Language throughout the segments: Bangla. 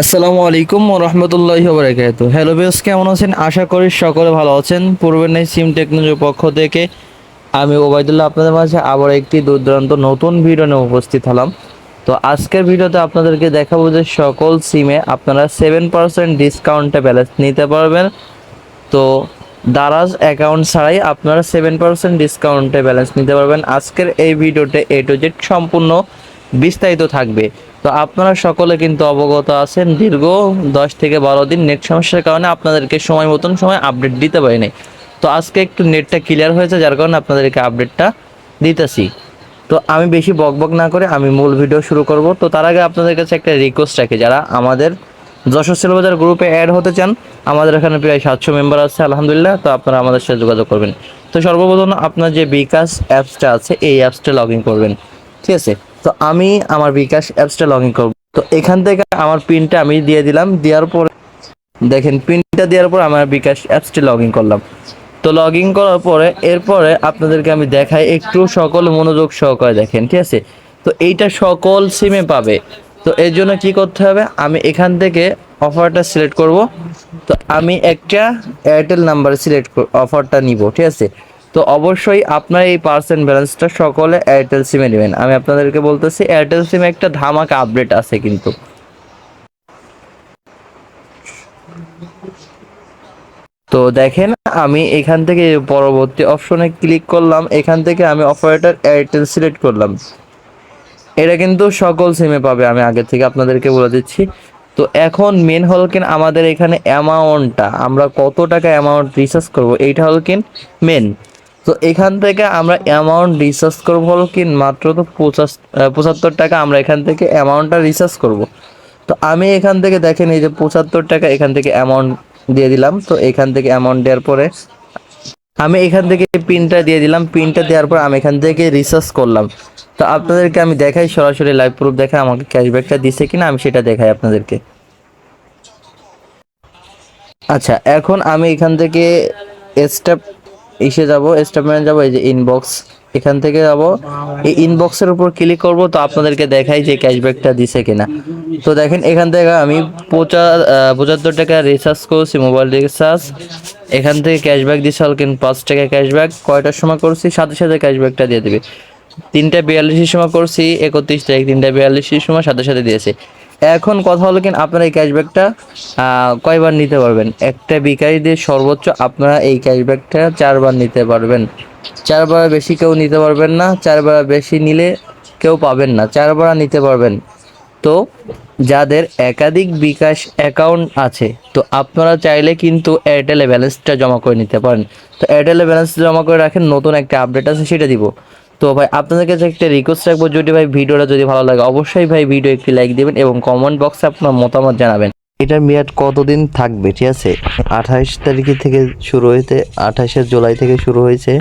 আসসালামু আলাইকুম রহমতুল্লাহ বরাকাত হ্যালো বেস কেমন আছেন? আশা করি সকলে ভালো আছেন। পূর্বের নেই সিম টেকনোলজির পক্ষ থেকে আমি ওবায়দুল্লাহ আপনাদের মাঝে আবার একটি দুর্দান্ত নতুন ভিডিও নিয়ে উপস্থিত হলাম। তো আজকের ভিডিওতে আপনাদেরকে দেখাবো যে সকল সিমে আপনারা সেভেন পার্সেন্ট ডিসকাউন্টে ব্যালেন্স নিতে পারবেন। তো দারাজ অ্যাকাউন্ট ছাড়াই আপনারা সেভেন পার্সেন্ট ডিসকাউন্টে ব্যালেন্স নিতে পারবেন। আজকের এই ভিডিওতে এ টু জেড সম্পূর্ণ বিস্তারিত থাকবে। তো আপনারা সকলে কিন্তু অবগত আছেন, দীর্ঘ দশ থেকে বারো দিন নেট সমস্যার কারণে আপনাদেরকে সময় মতন সময় আপডেট দিতে পারিনি। তো আজকে একটু নেটটা ক্লিয়ার হয়েছে, যার কারণে আপনাদেরকে আপডেটটা দিতেছি। তো আমি বেশি বকবক না করে আমি মূল ভিডিও শুরু করব। তো তার আগে আপনাদের কাছে একটা রিকোয়েস্ট রাখি, যারা আমাদের যশোর সেলবাজার গ্রুপে অ্যাড হতে চান, আমাদের এখানে প্রায় সাতশো মেম্বার আছে, আলহামদুলিল্লাহ, তো আপনারা আমাদের সাথে যোগাযোগ করবেন। তো সর্বপ্রথম আপনার যে বিকাশ অ্যাপসটা আছে, এই অ্যাপসটা লগ ইন করবেন। ঠিক আছে? তো আমি আমার বিকাশ অ্যাপসটা লগ ইন করব। তো এখান থেকে আমার পিনটা আমি দিয়ে দিলাম, দেওয়ার পর দেখেন, পিনটা দেওয়ার পর আমার বিকাশ অ্যাপসটি লগ ইন করলাম। তো লগ ইন করার পরে, এরপরে আপনাদেরকে আমি দেখাই একটু সকল মনোযোগ সহকারে দেখেন, ঠিক আছে? তো এইটা সকল সিমে পাবে। তো এর জন্য কি করতে হবে? আমি এখান থেকে অফারটা সিলেক্ট করব। তো আমি একটা এয়ারটেল নাম্বারে সিলেক্ট অফারটা নিব, ঠিক আছে? তো অবশ্যই আপনার এই পার্সেন্ট ব্যালেন্সটা সকলে এয়ারটেল সিমে নেবেন। আমি আপনাদেরকে বলতেছি এয়ারটেল সিমে একটা ধামাকা আপডেট আছে কিন্তু। তো দেখেন, আমি এখান থেকে পরবর্তী অপশনে ক্লিক করলাম। এখান থেকে আমি অপারেটর এয়ারটেল সিলেক্ট করলাম। এটা কিন্তু সকল সিমে পাবে, আমি আগে থেকে আপনাদেরকে বলে দিচ্ছি। তো এখন মেন হল কিন, আমাদের এখানে অ্যামাউন্টটা আমরা কত টাকা অ্যামাউন্ট রিচার্জ করব, এইটা হল কিন মেন তো এখান থেকে আমরা অ্যামাউন্ট রিচার্জ করব হল কি মাত্র তো পঁচাশ পঁচাত্তর টাকা আমরা এখান থেকে অ্যামাউন্টটা রিচার্জ করব। তো আমি এখান থেকে দেখেন এই যে পঁচাত্তর টাকা এখান থেকে অ্যামাউন্ট দিয়ে দিলাম। তো এখান থেকে অ্যামাউন্ট দেওয়ার পরে আমি এখান থেকে পিনটা দিয়ে দিলাম। পিনটা দেওয়ার পর আমি এখান থেকে রিসার্চ করলাম। তো আপনাদেরকে আমি দেখাই, সরাসরি লাইভ প্রুফ দেখাই, আমাকে ক্যাশব্যাকটা দিছে কিনা আমি সেটা দেখাই আপনাদেরকে। আচ্ছা এখন আমি এখান থেকে স্টেপ এসে যাব স্টেপ মানে যাব, এই যে ইনবক্স এখান থেকে যাব। এই ইনবক্সের উপর ক্লিক করব, তো আপনাদেরকে দেখাই যে ক্যাশব্যাকটা দিছে কিনা। তো দেখেন, এখান থেকে আমি পঁচা পঁচাত্তর টাকা রিচার্জ করছি মোবাইল রিচার্জ এখান থেকে ক্যাশব্যাক দিছে হলকিন পাঁচ টাকা ক্যাশব্যাক কয়টার সময় করছি? সাথে সাথে ক্যাশব্যাকটা দিয়ে দেবে। তিনটা বিয়াল্লিশের সময় করছি, একত্রিশ তারিখ তিনটা বিয়াল্লিশের সময় সাথে সাথে দিয়েছে। এখন কথা হলো কিন, আপনারা এই ক্যাশব্যাকটা কয়বার নিতে পারবেন? একটা বিকারি দিয়ে সর্বোচ্চ আপনারা এই ক্যাশব্যাকটা চারবার নিতে পারবেন। চারবার বেশি কেউ নিতে পারবেন না, চারবার বেশি নিলে কেউ পাবেন না, চারবার নিতে পারবেন। তো যাদের একাধিক বিকাশ অ্যাকাউন্ট আছে, তো আপনারা চাইলে কিন্তু এয়ারটেলে ব্যালেন্সটা জমা করে নিতে পারেন। তো এয়ারটেলে ব্যালেন্স জমা করে রাখেন, নতুন একটা আপডেট আছে, সেটা দিব। তো ভাই, আপনাদের কাছে একটা রিকোয়েস্ট রাখব, যদি ভাই ভিডিওটা যদি ভালো লাগে, অবশ্যই ভাই ভিডিও একটি লাইক দিবেন এবং কমেন্ট বক্সে আপনার মতামত জানাবেন। এটার মেয়াদ কতদিন থাকবে, ঠিক আছে? আঠাইশ তারিখ থেকে শুরু হয়েছে আঠাশে জুলাই থেকে শুরু হয়েছে,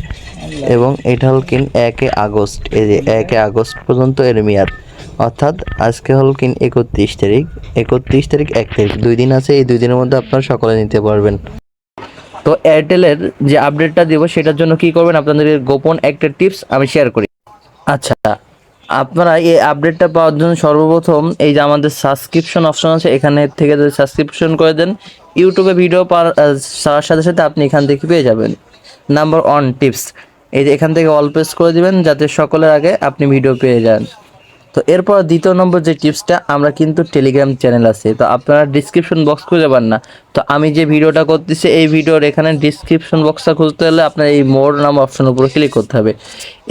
এবং এটা হল কিন একে আগস্ট, এই যে একে আগস্ট পর্যন্ত এর মেয়াদ। অর্থাৎ আজকে হল কিন একত্রিশ তারিখ একত্রিশ তারিখ এক তারিখ। দুই দিন আছে, এই দুই দিনের মধ্যে আপনারা সকলে নিতে পারবেন। তো এয়ারটেলের যে আপডেটটা দিব সেটার জন্য কি করবেন? আপনাদের গোপন একটা টিপস আমি শেয়ার করি। আচ্ছা। আপনারা এই আপডেটটা পাওয়ার জন্য সর্বপ্রথম এই যে আমাদের সাবস্ক্রিপশন অপশন আছে এখানে থেকে যদি সাবস্ক্রিপশন করে দেন ইউটিউবে ভিডিও পাওয়ার সাথে সাথে আপনি এখান থেকে পেয়ে যাবেন। নাম্বার ওয়ান টিপস এই যে এখান থেকে অল প্রেস করে দিবেন যাতে সকলের আগে আপনি ভিডিও পেয়ে যান। তো এরপর দ্বিতীয় নম্বর যে টিপসটা, আমরা কিন্তু টেলিগ্রাম চ্যানেল আছে, তো আপনারা ডিসক্রিপশন বক্স খুঁজে পান না। তো আমি যে ভিডিওটা করতেছি, এই ভিডিওর এখানে ডিসক্রিপশন বক্সটা খুঁজতে হলে আপনার এই মোড নাম অপশন উপরে ক্লিক করতে হবে।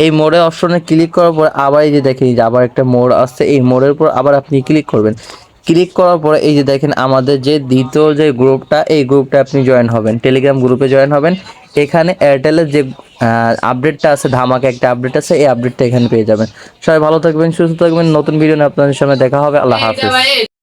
এই মোড়ে অপশনে ক্লিক করার পর আবার এই যে দেখেন যে আবার একটা মোড় আসছে এই মোড়ের উপর আবার আপনি ক্লিক করবেন। ক্লিক করার পরে এই যে দেখেন, আমাদের যে দ্বিতীয় যে গ্রুপটা এই গ্রুপটা আপনি জয়েন হবেন। টেলিগ্রাম গ্রুপে জয়েন হবেন। এখানে এয়ারটেলের যে আপডেটটা আছে ধামাকা একটা আপডেট আছে এই আপডেটটা এখানে পেয়ে যাবেন। সবাই ভালো থাকবেন সুস্থ থাকবেন। নতুন ভিডিও নিয়ে আপনাদের সামনে দেখা হবে। আল্লাহ হাফিজ।